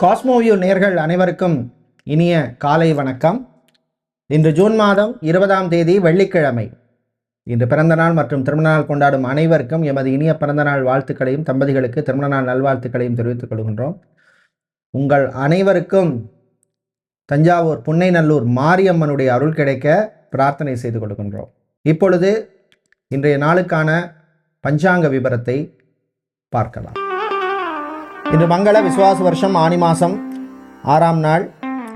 Cosmoview நேர்கள் அனைவருக்கும் இனிய காலை வணக்கம். இன்று ஜூன் மாதம் இருபதாம் தேதி வெள்ளிக்கிழமை. இன்று பிறந்தநாள் மற்றும் திருமணநாள் கொண்டாடும் அனைவருக்கும் எமது இனிய பிறந்தநாள் வாழ்த்துக்களையும் தம்பதிகளுக்கு திருமணநாள் நல்வாழ்த்துக்களையும் தெரிவித்துக் கொள்கின்றோம். உங்கள் அனைவருக்கும் தஞ்சாவூர் புன்னைநல்லூர் மாரியம்மனுடைய அருள் கிடைக்க பிரார்த்தனை செய்து கொடுக்கின்றோம் இப்பொழுது இன்றைய நாளுக்கான பஞ்சாங்க விபரத்தை பார்க்கலாம். இன்று மங்கள விசுவாச வருஷம் ஆனி மாதம் ஆறாம் நாள்.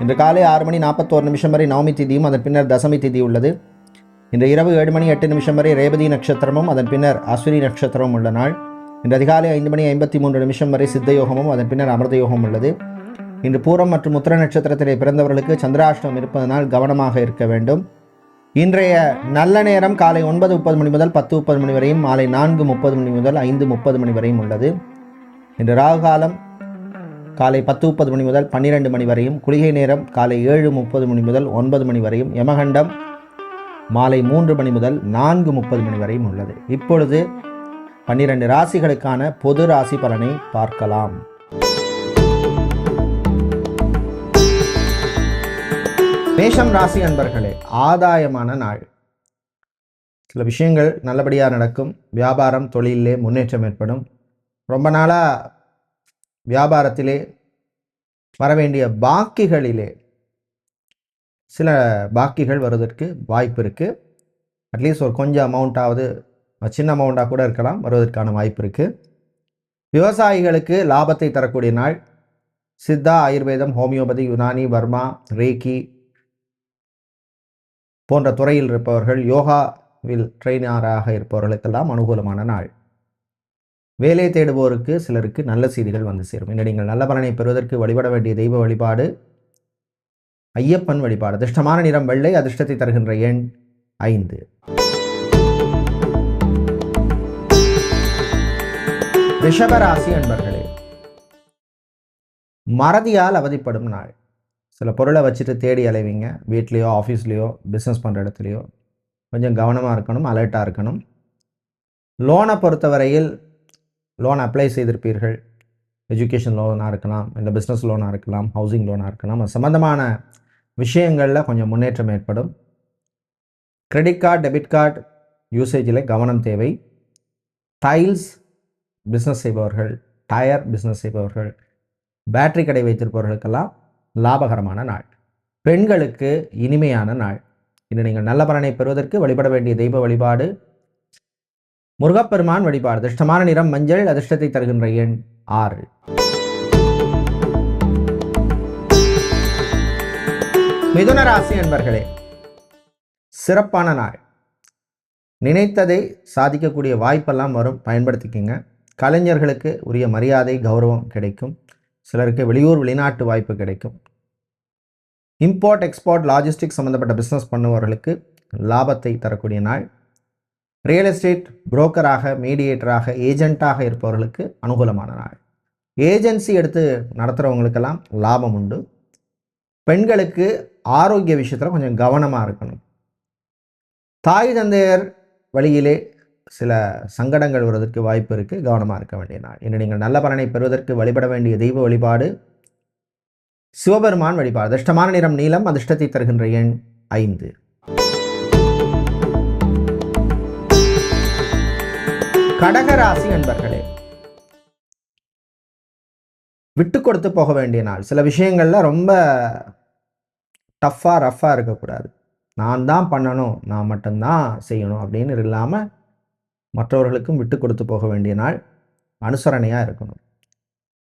இன்று காலை ஆறு மணி நாற்பத்தோரு நிமிஷம் வரை நவமி திதியும் அதன் பின்னர் தசமி திதி உள்ளது. இன்று இரவு ஏழு மணி எட்டு நிமிஷம் வரை ரேவதி நட்சத்திரமும் அதன் பின்னர் அஸ்வினி நட்சத்திரமும் உள்ள நாள். இன்று அதிகாலை ஐந்து மணி ஐம்பத்தி மூன்று நிமிஷம் வரை சித்த யோகமும் அதன் பின்னர் அமிர்த யோகம் உள்ளது. இன்று பூரம் மற்றும் உத்திர நட்சத்திரத்திலே பிறந்தவர்களுக்கு சந்திராஷ்டம் இருப்பதனால் கவனமாக இருக்க வேண்டும். இன்றைய நல்ல நேரம் காலை ஒன்பது முப்பது மணி முதல் பத்து முப்பது மணி வரையும் மாலை நான்கு முப்பது மணி முதல் ஐந்து முப்பது மணி வரையும் உள்ளது. இன்று ராகு காலம் காலை பத்து முப்பது மணி முதல் பன்னிரெண்டு மணி வரையும் குளிகை நேரம் காலை ஏழு முப்பது மணி முதல் ஒன்பது மணி வரையும் யமகண்டம் மாலை மூன்று மணி முதல் நான்கு முப்பது மணி வரையும் உள்ளது. இப்பொழுது பன்னிரண்டு ராசிகளுக்கான பொது ராசி பலனை பார்க்கலாம். மேஷம் ராசி அன்பர்களே ஆதாயமான நாள். சில விஷயங்கள் நல்லபடியாக நடக்கும். வியாபாரம் தொழிலே முன்னேற்றம் ஏற்படும். ரொம்ப நாளாக வியாபாரத்திலே வரவேண்டிய பாக்கிகளிலே சில பாக்கிகள் வருவதற்கு வாய்ப்பு இருக்குது அட்லீஸ்ட் ஒரு கொஞ்சம் அமௌண்ட்டாவது சின்ன அமௌண்ட்டாக கூட இருக்கலாம் வருவதற்கான வாய்ப்பு இருக்குது விவசாயிகளுக்கு லாபத்தை தரக்கூடிய நாள் சித்தா ஆயுர்வேதம் ஹோமியோபதி யுனானி வர்மா ரேக்கி போன்ற துறையில் இருப்பவர்கள் யோகாவில் ட்ரெயினராக இருப்பவர்களுக்கெல்லாம் அனுகூலமான நாள். வேலை தேடுவோருக்கு சிலருக்கு நல்ல செய்திகள் வந்து சேரும். இன்று நீங்கள் நல்ல பலனை பெறுவதற்கு வழிபட வேண்டிய தெய்வ வழிபாடு ஐயப்பன் வழிபாடு. அதிர்ஷ்டமான நிறம் வெள்ளை அதிர்ஷ்டத்தை தருகின்ற எண் ஐந்து. ரிஷபராசி அன்பர்களே மறதியால் அவதிப்படும் நாள். சில பொருளை வச்சுட்டு தேடி அலைவீங்க. வீட்லேயோ ஆஃபீஸ்லேயோ பிஸ்னஸ் பண்ணுற இடத்துலையோ கொஞ்சம் கவனமாக இருக்கணும் அலர்ட்டாக இருக்கணும். லோனை பொறுத்தவரையில் லோன் அப்ளை செய்திருப்பீர்கள். எஜுகேஷன் லோனாக இருக்கலாம் இல்லை பிஸ்னஸ் லோனாக இருக்கலாம் ஹவுசிங் லோனாக இருக்கலாம். அது சம்மந்தமான விஷயங்களில் கொஞ்சம் முன்னேற்றம் ஏற்படும். கிரெடிட் கார்டு டெபிட் கார்டு யூசேஜில் கவனம் தேவை. டைல்ஸ் பிஸ்னஸ் செய்பவர்கள் டயர் பிஸ்னஸ் செய்பவர்கள் பேட்டரி கடை வைத்திருப்பவர்களுக்கெல்லாம் லாபகரமான நாள். பெண்களுக்கு இனிமையான நாள். இன்று நீங்கள் நல்ல பலனை பெறுவதற்கு வழிபட வேண்டிய தெய்வ வழிபாடு முருகப்பெருமான் வழிபாடு. அதிர்ஷ்டமான நிறம் மஞ்சள் அதிர்ஷ்டத்தை தருகின்ற எண் ஆறு. மிதுன ராசி என்பர்களே சிறப்பான நாள். நினைத்ததை சாதிக்கக்கூடிய வாய்ப்பெல்லாம் வரும். பயன்படுத்திக்கங்க. கலைஞர்களுக்கு உரிய மரியாதை கௌரவம் கிடைக்கும். சிலருக்கு வெளியூர் வெளிநாட்டு வாய்ப்பு கிடைக்கும். இம்போர்ட் எக்ஸ்போர்ட் லாஜிஸ்டிக் சம்மந்தப்பட்ட பிஸ்னஸ் பண்ணுபவர்களுக்கு லாபத்தை தரக்கூடிய நாள். ரியல் எஸ்டேட் புரோக்கராக மீடியேட்டராக ஏஜெண்ட்டாக இருப்பவர்களுக்கு அனுகூலமான நாள். ஏஜென்சி எடுத்து நடத்துகிறவங்களுக்கெல்லாம் லாபம் உண்டு. பெண்களுக்கு ஆரோக்கிய விஷயத்தில் கொஞ்சம் கவனமாக இருக்கணும். தாய் தந்தையர் வழியிலே சில சங்கடங்கள் வருவதற்கு வாய்ப்பு இருக்குது கவனமாக இருக்க வேண்டிய நாள். இன்று நீங்கள் நல்ல பலனை பெறுவதற்கு வழிபட வேண்டிய தெய்வ வழிபாடு சிவபெருமான் வழிபாடு. அதிர்ஷ்டமான நிறம் நீளம் அதிர்ஷ்டத்தை தருகின்ற எண் ஐந்து. கடகராசி நண்பர்களே விட்டு கொடுத்து போக வேண்டிய நாள். சில விஷயங்கள்ல ரொம்ப டஃப்பாக ரஃப்பாக இருக்கக்கூடாது. நான் தான் பண்ணணும் நான் மட்டும்தான் செய்யணும் அப்படின்னு இல்லாமல் மற்றவர்களுக்கும் விட்டு கொடுத்து போக வேண்டிய நாள் அனுசரணையாக இருக்கணும்.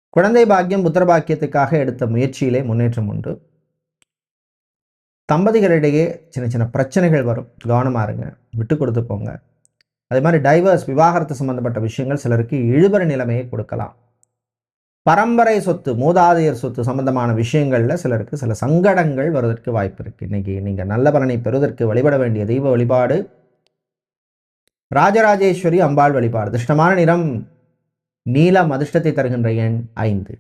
குழந்தை பாக்கியம் புத்திர பாக்கியத்துக்காக எடுத்த முயற்சியிலே முன்னேற்றம் உண்டு. தம்பதிகளிடையே சின்ன சின்ன பிரச்சனைகள் வரும். கவனமாக இருங்க. விட்டு கொடுத்து போங்க. அதே மாதிரி டைவர்ஸ் விவாகரத்து சம்பந்தப்பட்ட விஷயங்கள் சிலருக்கு இழுபறி நிலைமையை கொடுக்கலாம். பரம்பரை சொத்து மூதாதையர் சொத்து சம்பந்தமான விஷயங்களில் சிலருக்கு சில சங்கடங்கள் வருவதற்கு வாய்ப்பு இருக்குது இன்றைக்கி நீங்கள் நல்ல பலனை பெறுவதற்கு வழிபட வேண்டிய தெய்வ வழிபாடு ராஜராஜேஸ்வரி அம்பாள் வழிபாடு. அதிர்ஷ்டமான நிறம் நீலம் அதிர்ஷ்டத்தை தருகின்ற எண் ஐந்து.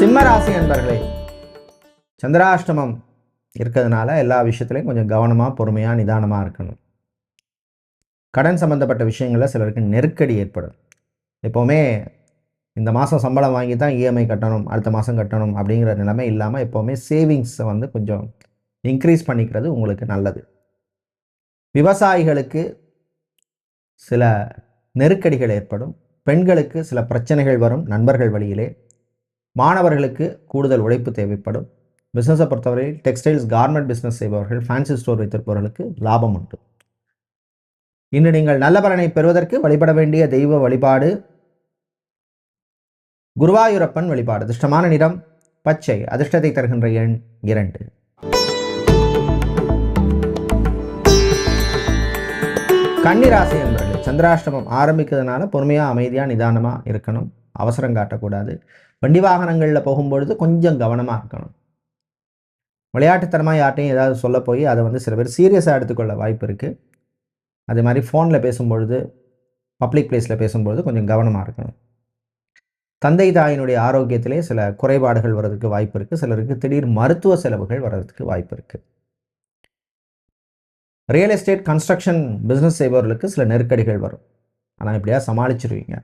சிம்மராசி அன்பர்களே சந்திராஷ்டமம் இருக்கிறதுனால எல்லா விஷயத்துலையும் கொஞ்சம் கவனமாக பொறுமையாக நிதானமாக இருக்கணும். கடன் சம்மந்தப்பட்ட விஷயங்களில் சிலருக்கு நெருக்கடி ஏற்படும். எப்போவுமே இந்த மாதம் சம்பளம் வாங்கி தான் இஎம்ஐ கட்டணும் அடுத்த மாதம் கட்டணும் அப்படிங்கிற நிலைமை இல்லாமல் எப்போவுமே சேவிங்ஸை வந்து கொஞ்சம் இன்க்ரீஸ் பண்ணிக்கிறது உங்களுக்கு நல்லது. விவசாயிகளுக்கு சில நெருக்கடிகள் ஏற்படும். பெண்களுக்கு சில பிரச்சனைகள் வரும் நண்பர்கள் வழியிலே. மாணவர்களுக்கு கூடுதல் உழைப்பு தேவைப்படும். பிஸ்னஸை பொறுத்தவரையில் டெக்ஸ்டைல்ஸ் கார்மெண்ட் பிஸ்னஸ் செய்பவர்கள் ஃபேன்சி ஸ்டோர் வைத்திருப்பவர்களுக்கு லாபம் உண்டு. இன்று நீங்கள் நல்ல பலனை பெறுவதற்கு வழிபட வேண்டிய தெய்வ வழிபாடு குருவாயூரப்பன் வழிபாடு அதிர்ஷ்டமான நிறம் பச்சை அதிர்ஷ்டத்தை தருகின்ற எண் இரண்டு. கன்னிராசி என்பவர்கள் சந்திராஷ்டமம் ஆரம்பிக்கிறதுனால பொறுமையாக அமைதியாக நிதானமாக இருக்கணும். அவசரம் காட்டக்கூடாது. வண்டி வாகனங்களில் போகும்பொழுது கொஞ்சம் கவனமாக இருக்கணும். விளையாட்டுத்தனமாக யார்ட்டையும் ஏதாவது சொல்ல போய் அதை வந்து சில பேர் சீரியஸாக எடுத்துக்கொள்ள வாய்ப்பு இருக்குது அதே மாதிரி ஃபோனில் பேசும்பொழுது பப்ளிக் பிளேஸில் பேசும்பொழுது கொஞ்சம் கவனமாக இருக்கணும். தந்தை தாயினுடைய ஆரோக்கியத்திலே சில குறைபாடுகள் வர்றதுக்கு வாய்ப்பு இருக்குது சிலருக்கு திடீர் மருத்துவ செலவுகள் வர்றதுக்கு வாய்ப்பு இருக்குது ரியல் எஸ்டேட் கன்ஸ்ட்ரக்ஷன் பிஸ்னஸ் செய்பவர்களுக்கு சில நெருக்கடிகள் வரும். ஆனால் இப்படியா சமாளிச்சிருவீங்க.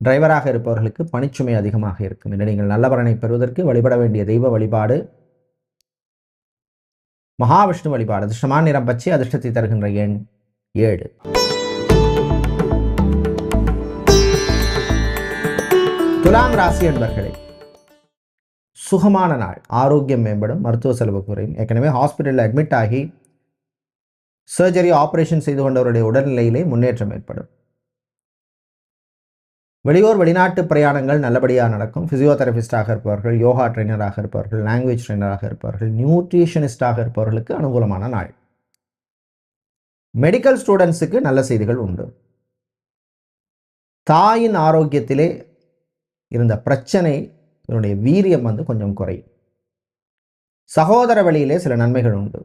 டிரைவராக இருப்பவர்களுக்கு பணிச்சுமை அதிகமாக இருக்கும். என்று நீங்கள் நல்ல பலனை பெறுவதற்கு வழிபட வேண்டிய தெய்வ வழிபாடு மகாவிஷ்ணு வழிபாடு அதிர்ஷ்டமான நிறம் பச்சை அதிர்ஷ்டத்தை தருகின்ற எண் ஏழு. துலாம் ராசி என்பர்களே சுகமான நாள் ஆரோக்கியம் மேம்படும் மருத்துவ செலவு குறையும். ஏற்கனவே ஹாஸ்பிட்டலில் அட்மிட் ஆகி சர்ஜரி ஆபரேஷன் செய்து கொண்டவருடைய உடல்நிலையிலே முன்னேற்றம் ஏற்படும். வெளியூர் வெளிநாட்டு பிரயாணங்கள் நல்லபடியாக நடக்கும். ஃபிசியோதெரபிஸ்டாக இருப்பவர்கள் யோகா ட்ரைனராக இருப்பவர்கள் லாங்குவேஜ் ட்ரைனராக இருப்பவர்கள் நியூட்ரிஷனிஸ்டாக இருப்பவர்களுக்கு அனுகூலமான நாள். மெடிக்கல் ஸ்டூடெண்ட்ஸுக்கு நல்ல செய்திகள் உண்டு. தாயின் ஆரோக்கியத்திலே இருந்த பிரச்சனை இதனுடைய வீரியம் வந்து கொஞ்சம் குறையும். சகோதர வழியிலே சில நன்மைகள் உண்டு.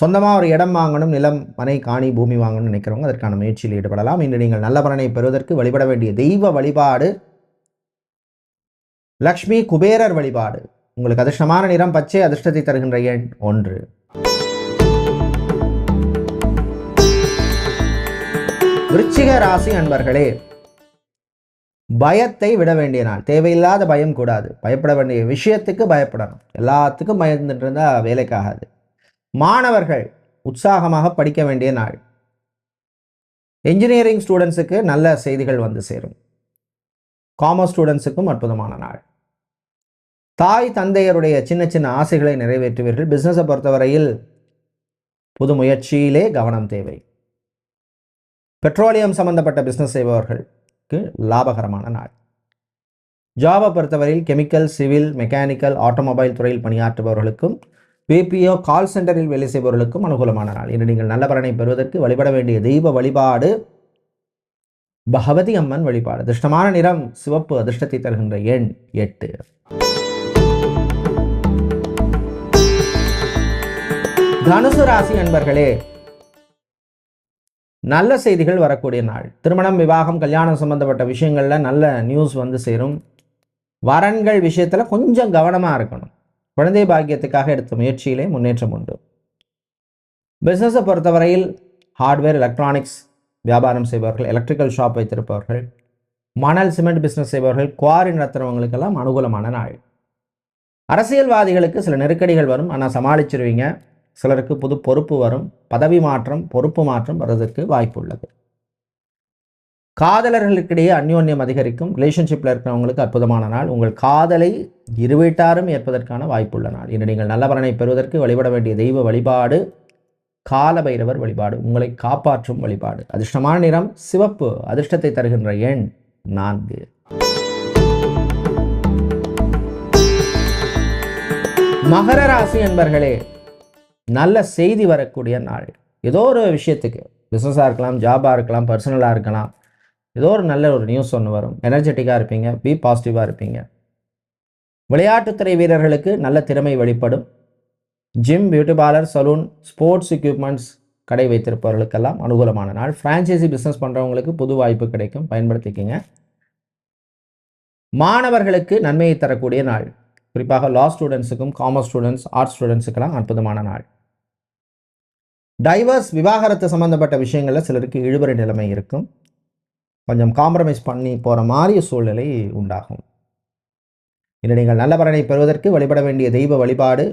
சொந்தமாக ஒரு இடம் வாங்கணும் நிலம் மனை காணி பூமி வாங்கணும்னு நினைக்கிறவங்க அதற்கான முயற்சியில் ஈடுபடலாம். இன்று நீங்கள் நல்ல பலனை பெறுவதற்கு வழிபட வேண்டிய தெய்வ வழிபாடு லக்ஷ்மி குபேரர் வழிபாடு. உங்களுக்கு அதிர்ஷ்டமான நிறம் பச்சை அதிர்ஷ்டத்தை தருகின்ற எண் ஒன்று. விருச்சிக ராசி அன்பர்களே பயத்தை விட வேண்டிய நாள். தேவையில்லாத பயம் கூடாது. பயப்பட வேண்டிய விஷயத்துக்கு பயப்படணும். எல்லாத்துக்கும் பயந்துட்டு இருந்தால் வேலைக்காகாது. மாணவர்கள் உற்சாகமாக படிக்க வேண்டிய நாள். என்ஜினியரிங் ஸ்டூடெண்ட்ஸுக்கு நல்ல செய்திகள் வந்து சேரும். காமர்ஸ் ஸ்டூடெண்ட்ஸுக்கும் அற்புதமான நாள். தாய் தந்தையருடைய சின்ன சின்ன ஆசைகளை நிறைவேற்றுவீர்கள். பிஸ்னஸை பொறுத்தவரையில் புது முயற்சியிலே கவனம் தேவை. பெட்ரோலியம் சம்பந்தப்பட்ட பிஸ்னஸ் செய்பவர்களுக்கு லாபகரமான நாள். ஜாபை பொறுத்தவரையில் கெமிக்கல் சிவில் மெக்கானிக்கல் ஆட்டோமொபைல் துறையில் பணியாற்றுபவர்களுக்கும் பிபிஓ கால் சென்டரில் வேலை செய்பவர்களுக்கும் அனுகூலமான நாள். இன்று நீங்கள் நல்ல பலனை பெறுவதற்கு வழிபட வேண்டிய தெய்வ வழிபாடு பகவதி அம்மன் வழிபாடு. அதிர்ஷ்டமான நிறம் சிவப்பு அதிர்ஷ்டத்தை தருகின்ற எண் எட்டு. தனுசு ராசி அன்பர்களே நல்ல செய்திகள் வரக்கூடிய நாள். திருமணம் விவாகம் கல்யாணம் சம்பந்தப்பட்ட விஷயங்களில் நல்ல நியூஸ் வந்து சேரும். வரன்கள் விஷயத்தில் கொஞ்சம் கவனமாக இருக்கணும். குழந்தை பாக்கியத்துக்காக எடுத்த முயற்சியிலே முன்னேற்றம் உண்டு. பிஸ்னஸை பொறுத்தவரையில் ஹார்ட்வேர் எலக்ட்ரானிக்ஸ் வியாபாரம் செய்பவர்கள் எலக்ட்ரிக்கல் ஷாப் வைத்திருப்பவர்கள் மணல் சிமெண்ட் பிஸ்னஸ் செய்பவர்கள் குவாரி நடத்துகிறவங்களுக்கெல்லாம் அனுகூலமான நாள். அரசியல்வாதிகளுக்கு சில நெருக்கடிகள் வரும். ஆனால் சமாளிச்சிருவீங்க. சிலருக்கு புது பொறுப்பு வரும். பதவி மாற்றம் பொறுப்பு மாற்றம் வர்றதுக்கு வாய்ப்பு உள்ளது. காதலர்களுக்கிடையே அந்யோன்யம் அதிகரிக்கும். ரிலேஷன்ஷிப்பில் இருக்கிறவங்களுக்கு அற்புதமான நாள். உங்கள் காதலை இருவீட்டாரும் ஏற்பதற்கான வாய்ப்புள்ள நாள். இன்று நீங்கள் நல்ல பலனை பெறுவதற்கு வழிபட வேண்டிய தெய்வ வழிபாடு கால பைரவர் வழிபாடு உங்களை காப்பாற்றும் வழிபாடு. அதிர்ஷ்டமான நிறம் சிவப்பு. அதிர்ஷ்டத்தை தருகின்ற எண் நான்கு. மகர ராசி என்பர்களே நல்ல செய்தி வரக்கூடிய நாள். ஏதோ ஒரு விஷயத்துக்கு பிஸ்னஸாக இருக்கலாம் ஜாபாக இருக்கலாம் பர்சனலாக இருக்கலாம். ஏதோ ஒரு நல்ல ஒரு நியூஸ் ஒன்று வரும். எனர்ஜெட்டிக்காக இருப்பீங்க பி பாசிட்டிவாக இருப்பீங்க. விளையாட்டுத்துறை வீரர்களுக்கு நல்ல திறமை வெளிப்படும். Gym beauty parlour saloon sports equipments கடை வைத்திருப்பவர்களுக்கெல்லாம் அனுகூலமான நாள். ஃப்ரான்ச்சைசி பிஸ்னஸ் பண்ணுறவங்களுக்கு புது வாய்ப்பு கிடைக்கும். பயன்படுத்திக்கிங்க. மாணவர்களுக்கு நன்மையை தரக்கூடிய நாள். குறிப்பாக லா ஸ்டூடெண்ட்ஸுக்கும் காமர்ஸ் ஸ்டூடெண்ட்ஸ் ஆர்ட்ஸ் ஸ்டூடெண்ட்ஸுக்கெல்லாம் அற்புதமான நாள். டைவர்ஸ் விவாகரத்து சம்பந்தப்பட்ட விஷயங்களில் சிலருக்கு இழுபறி நிலைமை இருக்கும். கொஞ்சம் காம்ப்ரமைஸ் பண்ணி போகிற மாதிரி சூழ்நிலை உண்டாகும். இன்று நீங்கள் நல்ல பலனை பெறுவதற்கு வழிபட வேண்டிய தெய்வ வழிபாடு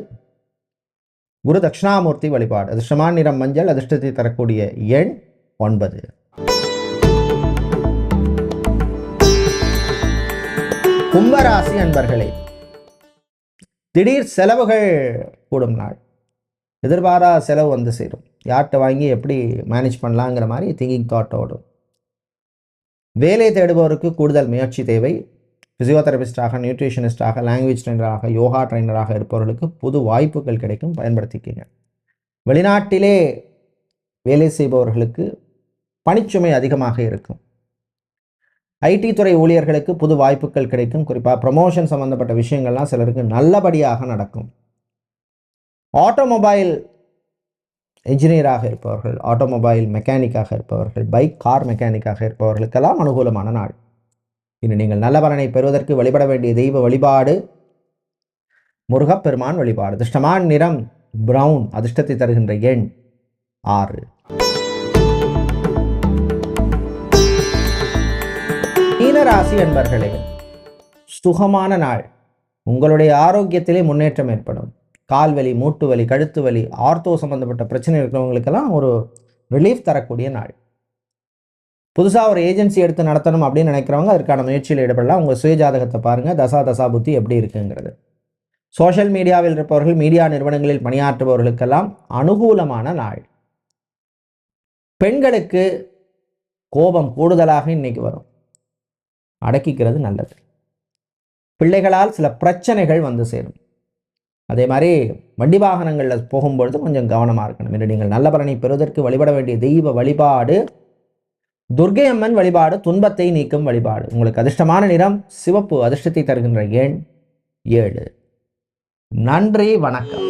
குரு தட்சிணாமூர்த்தி வழிபாடு. அதிர்ஷ்டமான நிறம் மஞ்சள் அதிர்ஷ்டத்தை தரக்கூடிய எண் ஒன்பது. கும்பராசி அன்பர்களே திடீர் செலவுகள் கூடும் நாள். எதிர்பாரா செலவு வந்து சேரும். யார்கிட்ட வாங்கி எப்படி மேனேஜ் பண்ணலாங்கிற மாதிரி திங்கிங் தாட் ஓடும். வேலை தேடுபவருக்கு கூடுதல் முயற்சி தேவை. ஃபிசியோதெரபிஸ்டாக நியூட்ரிஷனிஸ்டாக லாங்குவேஜ் ட்ரைனராக யோகா ட்ரைனராக இருப்பவர்களுக்கு புது வாய்ப்புகள் கிடைக்கும். பயன்படுத்திக்கிங்க. வெளிநாட்டிலே வேலை செய்பவர்களுக்கு பணிச்சுமை அதிகமாக இருக்கும். ஐடி துறை ஊழியர்களுக்கு புது வாய்ப்புகள் கிடைக்கும். குறிப்பாக ப்ரமோஷன் சம்மந்தப்பட்ட விஷயங்கள்லாம் சிலருக்கு நல்லபடியாக நடக்கும். ஆட்டோமொபைல் என்ஜினியராக இருப்பவர்கள் ஆட்டோமொபைல் மெக்கானிக்காக இருப்பவர்கள் பைக் கார் மெக்கானிக்காக இருப்பவர்களுக்கெல்லாம் அனுகூலமான நாள். இன்று நீங்கள் நல்ல பலனை பெறுவதற்கு வழிபட வேண்டிய தெய்வ வழிபாடு முருகப்பெருமான் வழிபாடு. அதிர்ஷ்டமான நிறம் பிரவுன் அதிர்ஷ்டத்தை தருகின்ற எண் ஆறு. மீனராசி அன்பர்களே சுகமான நாள். உங்களுடைய ஆரோக்கியத்திலே முன்னேற்றம் ஏற்படும். கால் வலி மூட்டு வலி கழுத்து வலி ஆர்த்தோ சம்பந்தப்பட்ட பிரச்சனை இருக்கிறவங்களுக்கெல்லாம் ஒரு ரிலீஃப் தரக்கூடிய நாள். புதுசாக ஒரு ஏஜென்சி எடுத்து நடத்தணும் அப்படின்னு நினைக்கிறவங்க அதற்கான முயற்சியில் ஈடுபடலாம். உங்கள் சுயஜாதகத்தை பாருங்கள் தசா தசா புத்தி எப்படி இருக்குங்கிறது. சோஷியல் மீடியாவில் இருப்பவர்கள் மீடியா நிறுவனங்களில் பணியாற்றுபவர்களுக்கெல்லாம் அனுகூலமான நாள். பெண்களுக்கு கோபம் கூடுதலாக இன்னைக்கு வரும். அடக்கிக்கிறது நல்லது. பிள்ளைகளால் சில பிரச்சனைகள் வந்து சேரும். அதே மாதிரி வண்டி வாகனங்களில் போகும்பொழுது கொஞ்சம் கவனமாக இருக்கணும். என்று நீங்கள் நல்ல பலனை பெறுவதற்கு வழிபட வேண்டிய தெய்வ வழிபாடு துர்கை அம்மன் வழிபாடு துன்பத்தை நீக்கும் வழிபாடு. உங்களுக்கு அதிர்ஷ்டமான நிறம் சிவப்பு அதிர்ஷ்டத்தை தருகின்ற எண் ஏழு. நன்றி வணக்கம்.